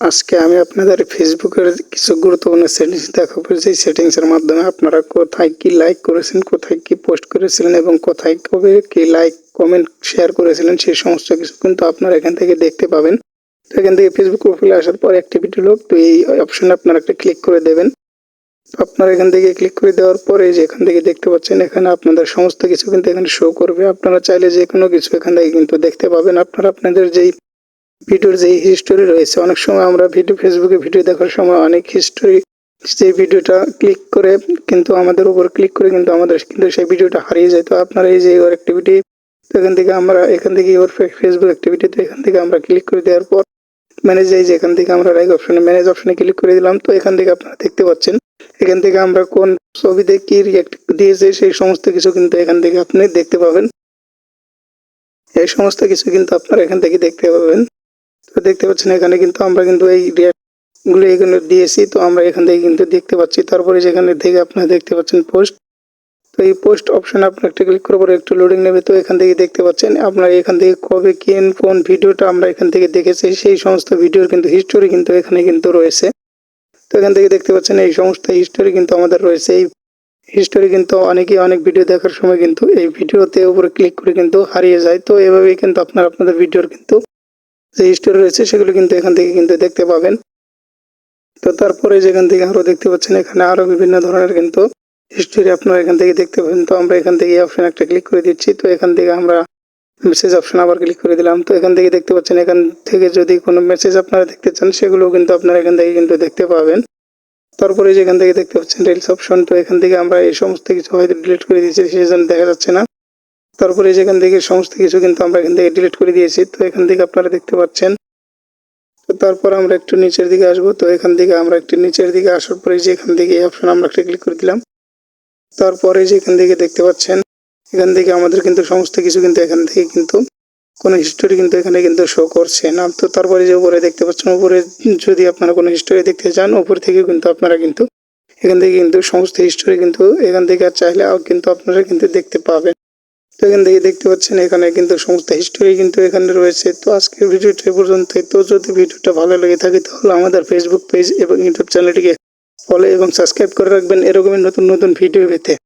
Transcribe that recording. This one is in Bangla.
আজকে আমি আপনাদের ফেসবুকের কিছু গুরুত্বপূর্ণ সেটিংস দেখাবো। যে সেটিংসের মাধ্যমে আপনারা কোথায় কি লাইক করেছেন, কোথায় কি পোস্ট করেছিলেন এবং কোথায় কবে কি লাইক কমেন্ট শেয়ার করেছিলেন সেই সমস্ত কিছু কিন্তু আপনারা এখান থেকে দেখতে পাবেন। তো এখান থেকে ফেসবুক প্রোফাইলে আসার পর অ্যাক্টিভিটি লোক তো এই অপশনে আপনারা একটা ক্লিক করে দেবেন। তো আপনারা এখান থেকে ক্লিক করে দেওয়ার পরে যে এখান থেকে দেখতে পাচ্ছেন, এখানে আপনাদের সমস্ত কিছু কিন্তু এখানে শো করবে। আপনারা চাইলে যে কোনো কিছু এখান থেকে কিন্তু দেখতে পাবেন। আপনারা আপনাদের যেই ভিডিওর যে হিস্টোরি রয়েছে, অনেক সময় আমরা ভিডিও ফেসবুকে ভিডিও দেখার সময় অনেক হিস্টোরি সেই ভিডিওটা ক্লিক করে কিন্তু আমাদের উপর ক্লিক করে কিন্তু আমাদের, কিন্তু সেই ভিডিওটা হারিয়ে যায়। তো আপনারা এই যে ইউর অ্যাক্টিভিটি এখান থেকে আমরা, এখান থেকে ইউর ফেসবুক অ্যাক্টিভিটি তো এখান থেকে আমরা ক্লিক করে দেওয়ার পর ম্যানেজ এই যে এখান থেকে আমরা লাইক অপশনে ম্যানেজ অপশনে ক্লিক করে দিলাম। তো এখান থেকে আপনারা দেখতে পাচ্ছেন, এখান থেকে আমরা কোন ছবিতে কি রিয়াক্ট দিয়েছে, সেই সমস্ত কিছু কিন্তু এখান থেকে আপনি দেখতে পাবেন। এই সমস্ত কিছু কিন্তু আপনারা এখান থেকে দেখতে পাবেন। দেখতে পাচ্ছেন, এখানে কিন্তু আমরা কিন্তু এই গুলো এখানে দিয়েছি, তো আমরা এখান থেকে কিন্তু দেখতে পাচ্ছি। তারপরে যেখানে থেকে আপনারা দেখতে পাচ্ছেন পোস্ট তো এই পোস্ট অপশন আপনার একটা ক্লিক করার পরে একটু লোডিং নেবে, তো এখান থেকে দেখতে পাচ্ছেন, আপনার এখান থেকে কবে, কেন, কোন ভিডিওটা আমরা এখান থেকে দেখেছি, সেই সমস্ত ভিডিওর কিন্তু হিস্টোরি কিন্তু এখানে কিন্তু রয়েছে। তো এখান থেকে দেখতে পাচ্ছেন, এই সমস্ত হিস্টোরি কিন্তু আমাদের রয়েছে। এই হিস্টোরি কিন্তু অনেকেই অনেক ভিডিও দেখার সময় কিন্তু এই ভিডিওতে উপরে ক্লিক করে কিন্তু হারিয়ে যায়। তো এভাবেই কিন্তু আপনার আপনাদের ভিডিওর কিন্তু যে হিস্টোরি রয়েছে, সেগুলো কিন্তু এখান থেকে কিন্তু দেখতে পাবেন। তো তারপরে যেখান থেকে আরও দেখতে পাচ্ছেন, এখানে আরও বিভিন্ন ধরনের কিন্তু হিস্টোরি আপনারা এখান থেকে দেখতে পাবেন। তো আমরা এখান থেকে অপশন একটা ক্লিক করে দিচ্ছি। তো এখান থেকে আমরা মেসেজ অপশন আবার ক্লিক করে দিলাম। তো এখান থেকে দেখতে পাচ্ছেন, এখান থেকে যদি কোনো মেসেজ আপনারা দেখতে চান সেগুলো কিন্তু আপনারা এখান থেকে কিন্তু দেখতে পাবেন। তারপরে যেখান থেকে দেখতে পাচ্ছেন রিলস অপশন তো এখান থেকে আমরা এই সমস্ত কিছু হয়তো ডিলিট করে দিয়েছি, সেই জন্য দেখা যাচ্ছে না। তারপরে যেখান থেকে সমস্ত কিছু কিন্তু আমরা এখান থেকে ডিলিট করে দিয়েছি তো এখান থেকে আপনারা দেখতে পাচ্ছেন তো তারপর আমরা একটু নিচের দিকে আসব তো এখান থেকে আমরা একটু নিচের দিকে আসার পরে যে এখান থেকে এই অপশন আমরা একটা ক্লিক করে দিলাম তারপরে যে এখান থেকে দেখতে পাচ্ছেন এখান থেকে আমাদের কিন্তু সমস্ত কিছু কিন্তু এখান থেকে কিন্তু কোনো হিস্টোরি কিন্তু এখানে কিন্তু শো করছে না তো তারপরে যে উপরে দেখতে পাচ্ছেন উপরে যদি আপনারা কোনো হিস্টোরি দেখতে চান উপর থেকে কিন্তু আপনারা কিন্তু এখান থেকে কিন্তু সমস্ত হিস্টোরি কিন্তু এখান থেকে আর চাইলে কিন্তু আপনারা কিন্তু দেখতে পাবেন তো এখান থেকে দেখতে পাচ্ছেন, এখানে কিন্তু সমস্ত হিস্টোরি কিন্তু এখানে রয়েছে। তো আজকের ভিডিওটা পর্যন্ত তো যদি ভিডিওটা ভালো লেগে থাকে, তাহলে আমাদের ফেসবুক পেজ এবং ইউটিউব চ্যানেলটিকে ফলো এবং সাবস্ক্রাইব করে রাখবেন। এরকমই নতুন নতুন ভিডিও পেতে।